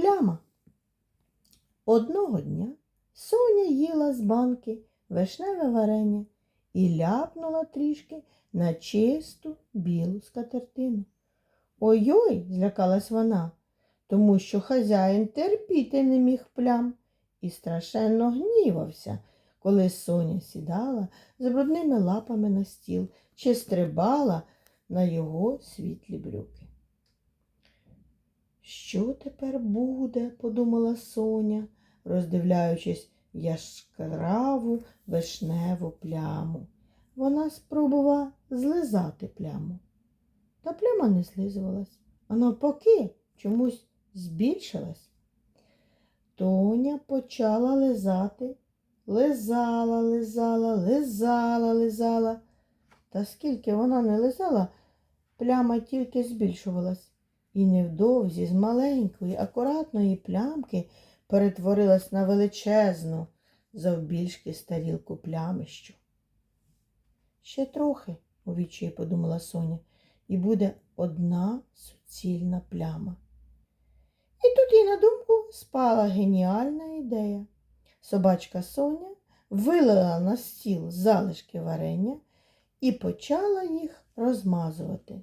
Пляма. Одного дня Соня їла з банки вишневе варення і ляпнула трішки на чисту білу скатертину. Ой-ой, злякалась вона, тому що хазяїн терпіти не міг плям і страшенно гнівався, коли Соня сідала з брудними лапами на стіл чи стрибала на його світлі брюки. Що тепер буде? подумала Соня, роздивляючись яскраву вишневу пляму. Вона спробувала злизати пляму. Та пляма не злизувалась, а навпаки чомусь збільшилась. Тоня почала лизати, лизала, лизала, лизала, лизала. Та скільки вона не лизала, пляма тільки збільшувалась. І невдовзі з маленької, акуратної плямки перетворилась на величезну, завбільшки з тарілку плямищу. Ще трохи, у відчаї подумала Соня, і буде одна суцільна пляма. І тут їй на думку спала геніальна ідея. Собачка Соня вилила на стіл залишки варення і почала їх розмазувати.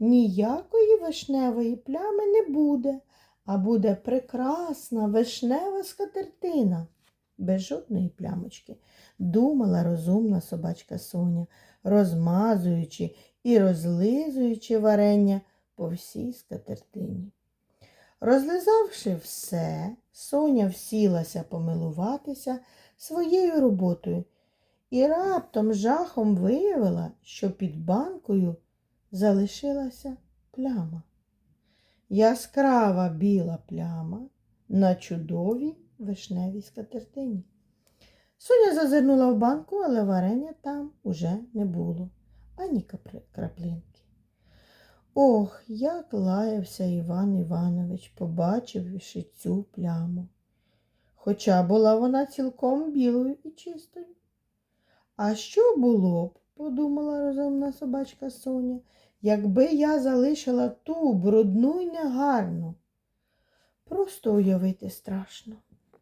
Ніякої вишневої плями не буде, а буде прекрасна вишнева скатертина. Без жодної плямочки, думала розумна собачка Соня, розмазуючи і розлизуючи варення по всій скатертині. Розлизавши все, Соня всілася помилуватися своєю роботою і раптом жахом виявила, що під банкою залишилася пляма. Яскрава біла пляма на чудовій вишневій скатертині. Соня зазирнула в банку, але варення там уже не було, ані краплинки. Ох, як лаявся Іван Іванович, побачивши цю пляму. Хоча була вона цілком білою і чистою. А що було б, подумала розумна собачка Соня, якби я залишила ту брудну й негарну. Просто уявити страшно.